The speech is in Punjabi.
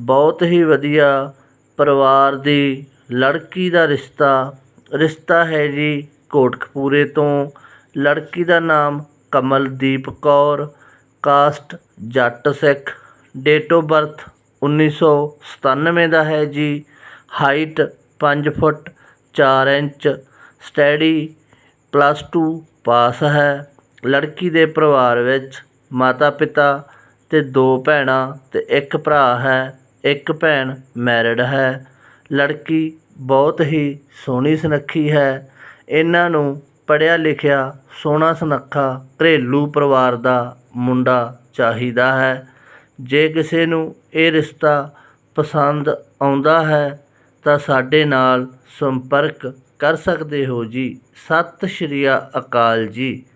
ਬਹੁਤ ਹੀ ਵਧੀਆ ਪਰਿਵਾਰ ਦੀ ਲੜਕੀ ਦਾ ਰਿਸ਼ਤਾ ਰਿਸ਼ਤਾ ਹੈ ਜੀ ਕੋਟਕਪੂਰੇ ਤੋਂ। ਲੜਕੀ ਦਾ ਨਾਮ Kamaldeep Kaur, caste Jatt Sikh. Date of birth 1997 ਦਾ ਹੈ ਜੀ। Height 5 foot 4 inch. Study plus 2 pass ਹੈ। ਲੜਕੀ ਦੇ ਪਰਿਵਾਰ ਵਿੱਚ ਮਾਤਾ ਪਿਤਾ ਤੇ ਦੋ ਭੈਣਾਂ ਤੇ ਇੱਕ ਭਰਾ ਹੈ। ਇੱਕ ਭੈਣ ਮੈਰਿਡ ਹੈ। ਲੜਕੀ ਬਹੁਤ ਹੀ ਸੋਹਣੀ ਸੁਨੱਖੀ ਹੈ। ਇਹਨਾਂ ਨੂੰ ਪੜ੍ਹਿਆ ਲਿਖਿਆ ਸੋਹਣਾ ਸੁਨੱਖਾ ਘਰੇਲੂ ਪਰਿਵਾਰ ਦਾ ਮੁੰਡਾ ਚਾਹੀਦਾ ਹੈ। ਜੇ ਕਿਸੇ ਨੂੰ ਇਹ ਰਿਸ਼ਤਾ ਪਸੰਦ ਆਉਂਦਾ ਹੈ, ਤਾਂ ਸਾਡੇ ਨਾਲ ਸੰਪਰਕ ਕਰ ਸਕਦੇ ਹੋ ਜੀ। ਸਤਿ ਸ਼੍ਰੀ ਅਕਾਲ ਜੀ।